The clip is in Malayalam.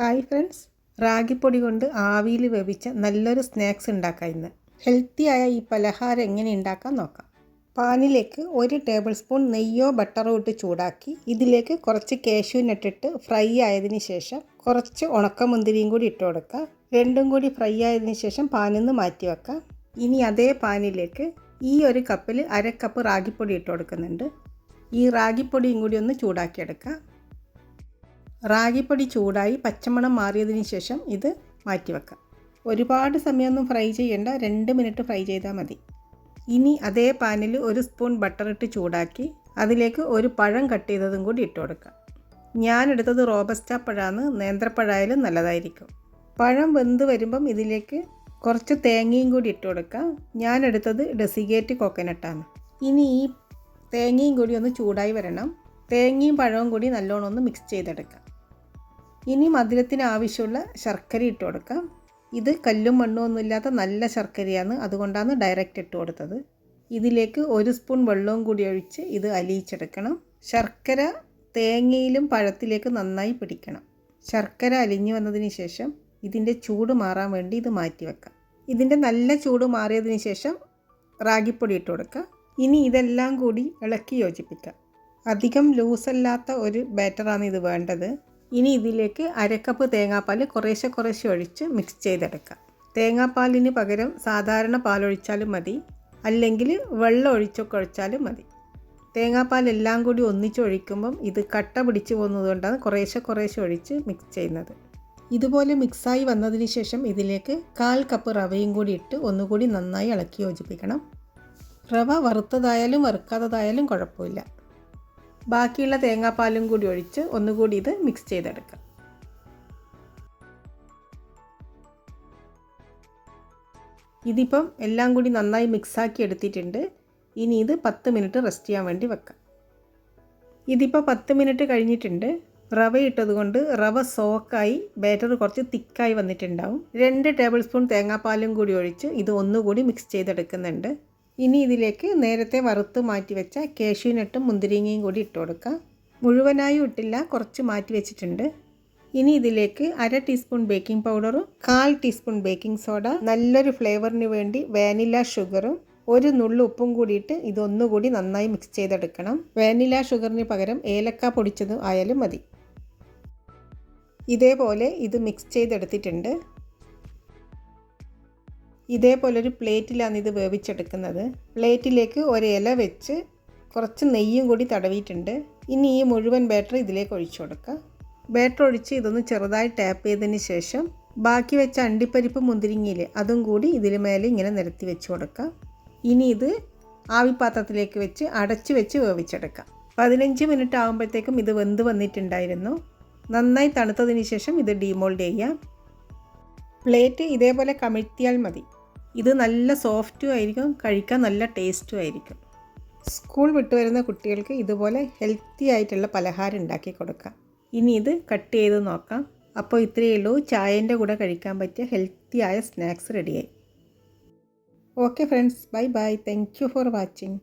ഹായ് ഫ്രണ്ട്സ് റാഗിപ്പൊടി കൊണ്ട് ആവിയിൽ വേവിച്ച നല്ലൊരു സ്നാക്സ് ഉണ്ടാക്കാം ഇന്ന്. ഹെൽത്തിയായ ഈ പലഹാരം എങ്ങനെ ഉണ്ടാക്കാൻ നോക്കാം. പാനിലേക്ക് ഒരു ടേബിൾ സ്പൂൺ നെയ്യോ ബട്ടറോ ഇട്ട് ചൂടാക്കി ഇതിലേക്ക് കുറച്ച് കേശുവിനിട്ടിട്ട് ഫ്രൈ ആയതിന് ശേഷം കുറച്ച് ഉണക്കമുന്തിരിയും കൂടി ഇട്ട് കൊടുക്കുക. രണ്ടും കൂടി ഫ്രൈ ആയതിന് ശേഷം പാനിൽ നിന്ന് മാറ്റി വെക്കുക. ഇനി അതേ പാനിലേക്ക് ഈ ഒരു കപ്പിൽ അര കപ്പ് റാഗിപ്പൊടി ഇട്ട് കൊടുക്കുന്നുണ്ട്. ഈ റാഗിപ്പൊടിയും കൂടി ഒന്ന് ചൂടാക്കിയെടുക്കുക റാഗിപ്പൊടി ചൂടായി പച്ചമണം മാറിയതിന് ശേഷം ഇത് മാറ്റി വെക്കാം ഒരുപാട് സമയമൊന്നും ഫ്രൈ ചെയ്യേണ്ട. രണ്ട് മിനിറ്റ് ഫ്രൈ ചെയ്താൽ മതി. ഇനി അതേ പാനിൽ ഒരു സ്പൂൺ ബട്ടർ ഇട്ട് ചൂടാക്കി അതിലേക്ക് ഒരു പഴം കട്ട് ചെയ്തതും കൂടി ഇട്ട് കൊടുക്കാം. ഞാൻ എടുത്തത് റോബസ്റ്റ പഴമാണ് നേന്ത്രപ്പഴമായാലും നല്ലതായിരിക്കും. പഴം വെന്ത് വരുമ്പം ഇതിലേക്ക് കുറച്ച് തേങ്ങയും കൂടി ഇട്ട് കൊടുക്കാം. ഞാൻ എടുത്തത് ഡെസിഗേറ്റ് കോക്കനട്ടാണ്. ഇനി ഈ തേങ്ങയും കൂടി ഒന്ന് ചൂടായി വരണം. തേങ്ങയും പഴവും കൂടി നല്ലോണം ഒന്ന് മിക്സ് ചെയ്തെടുക്കാം. ഇനി മധുരത്തിന് ആവശ്യമുള്ള ശർക്കര ഇട്ട് കൊടുക്കാം. ഇത് കല്ലും മണ്ണും ഒന്നും ഇല്ലാത്ത നല്ല ശർക്കരയാണ്. അതുകൊണ്ടാണ് ഡയറക്റ്റ് ഇട്ട് കൊടുത്തത്. ഇതിലേക്ക് ഒരു സ്പൂൺ വെള്ളവും കൂടി ഒഴിച്ച് ഇത് അലിയിച്ചെടുക്കണം. ശർക്കര തേങ്ങയിലും പഴത്തിലേക്ക് നന്നായി പിടിക്കണം. ശർക്കര അലിഞ്ഞു വന്നതിന് ശേഷം ഇതിന്റെ ചൂട് മാറാൻ വേണ്ടി ഇത് മാറ്റി വെക്കാം. ഇതിന്റെ നല്ല ചൂട് മാറിയതിന് ശേഷം റാഗിപ്പൊടി ഇട്ട് കൊടുക്കുക ഇനി ഇതെല്ലാം കൂടി ഇളക്കി യോജിപ്പിക്കുക അധികം ലൂസല്ലാത്ത ഒരു ബാറ്ററാണ് ഇത് വേണ്ടത്. ഇനി ഇതിലേക്ക് അരക്കപ്പ് തേങ്ങാപ്പാൽ കുറേശ്ശെ കുറേശ്ശെ ഒഴിച്ച് മിക്സ് ചെയ്തെടുക്കാം. തേങ്ങാപ്പാലിന് പകരം സാധാരണ പാലൊഴിച്ചാലും മതി. അല്ലെങ്കിൽ വെള്ളം ഒഴിച്ചൊക്കെ ഒഴിച്ചാലും മതി. തേങ്ങാപ്പാൽ എല്ലാം കൂടി ഒന്നിച്ച് ഒഴിക്കുമ്പം ഇത് കട്ട പിടിച്ചു പോകുന്നതുകൊണ്ടാണ് കുറേശ്ശെ കുറേശ്ശെ ഒഴിച്ച് മിക്സ് ചെയ്യുന്നത്. ഇതുപോലെ മിക്സായി വന്നതിന് ശേഷം ഇതിലേക്ക് കാൽ കപ്പ് റവയും കൂടി ഇട്ട് ഒന്നുകൂടി നന്നായി ഇളക്കി യോജിപ്പിക്കണം. റവ വറുത്തതായാലും വറുക്കാത്തതായാലും കുഴപ്പമില്ല. ബാക്കിയുള്ള തേങ്ങാപ്പാലും കൂടി ഒഴിച്ച് ഒന്നുകൂടി ഇത് മിക്സ് ചെയ്തെടുക്കാം. ഇതിപ്പം എല്ലാം കൂടി നന്നായി മിക്സാക്കി എടുത്തിട്ടുണ്ട്. ഇനി ഇത് പത്ത് മിനിറ്റ് റെസ്റ്റ് ചെയ്യാൻ വേണ്ടി വെക്കാം. ഇതിപ്പോൾ പത്ത് മിനിറ്റ് കഴിഞ്ഞിട്ടുണ്ട്. റവ ഇട്ടതുകൊണ്ട് റവ സോക്കായി ബാറ്റർ കുറച്ച് തിക്കായി വന്നിട്ടുണ്ടാവും. രണ്ട് ടേബിൾ സ്പൂൺ തേങ്ങാപ്പാലും കൂടി ഒഴിച്ച് ഇത് ഒന്നുകൂടി മിക്സ് ചെയ്തെടുക്കുന്നുണ്ട്. ഇനി ഇതിലേക്ക് നേരത്തെ വറുത്ത് മാറ്റി വെച്ച കേശുവിനട്ടും മുന്തിരിങ്ങയും കൂടി ഇട്ട് കൊടുക്കാം. മുഴുവനായും ഇട്ടില്ല കുറച്ച് മാറ്റി വെച്ചിട്ടുണ്ട്. ഇനി ഇതിലേക്ക് അര ടീസ്പൂൺ ബേക്കിംഗ് പൗഡറും കാൽ ടീസ്പൂൺ ബേക്കിംഗ് സോഡ നല്ലൊരു ഫ്ലേവറിന് വേണ്ടി വാനില ഷുഗറും ഒരു നുള്ളു ഉപ്പും കൂടിയിട്ട് ഇതൊന്നുകൂടി നന്നായി മിക്സ് ചെയ്തെടുക്കണം. വാനില ഷുഗറിന് പകരം ഏലക്ക പൊടിച്ചത് ആയാലും മതി. ഇതേപോലെ ഇത് മിക്സ് ചെയ്തെടുത്തിട്ടുണ്ട്. ഇതേപോലെ ഒരു പ്ലേറ്റിലാണ് ഇത് വേവിച്ചെടുക്കുന്നത്. പ്ലേറ്റിലേക്ക് ഒരു ഇല വെച്ച് കുറച്ച് നെയ്യും കൂടി തടവിയിട്ടുണ്ട്. ഇനി ഈ മുഴുവൻ ബാറ്റർ ഇതിലേക്ക് ഒഴിച്ചു കൊടുക്കുക ബാറ്റർ ഒഴിച്ച് ഇതൊന്ന് ചെറുതായി ടാപ്പ് ചെയ്തതിന് ശേഷം ബാക്കി വെച്ച അണ്ടിപ്പരിപ്പ് മുന്തിരിങ്ങയിൽ അതും കൂടി ഇതിൽ മേലെ ഇങ്ങനെ നിരത്തി വെച്ച് കൊടുക്കുക ഇനി ഇത് ആവിപാത്രത്തിലേക്ക് വെച്ച് അടച്ച് വെച്ച് വേവിച്ചെടുക്കാം. പതിനഞ്ച് മിനിറ്റ് ആകുമ്പോഴത്തേക്കും ഇത് വെന്ത് വന്നിട്ടുണ്ടായിരുന്നു. നന്നായി തണുത്തതിന് ശേഷം ഇത് ഡീമോൾഡ് ചെയ്യാം. പ്ലേറ്റ് ഇതേപോലെ കമിഴ്ത്തിയാൽ മതി. ഇത് നല്ല സോഫ്റ്റും ആയിരിക്കും കഴിക്കാൻ നല്ല ടേസ്റ്റും ആയിരിക്കും. സ്കൂൾ വിട്ടു വരുന്ന കുട്ടികൾക്ക് ഇതുപോലെ ഹെൽത്തി ആയിട്ടുള്ള പലഹാരം ഉണ്ടാക്കി കൊടുക്കാം. ഇനി ഇത് കട്ട് ചെയ്ത് നോക്കാം. അപ്പോൾ ഇത്രയേ ഉള്ളൂ. ചായന്റെ കൂടെ കഴിക്കാൻ പറ്റിയ ഹെൽത്തി ആയ സ്നാക്സ് റെഡിയായി. Okay friends. Bye bye. Thank you for watching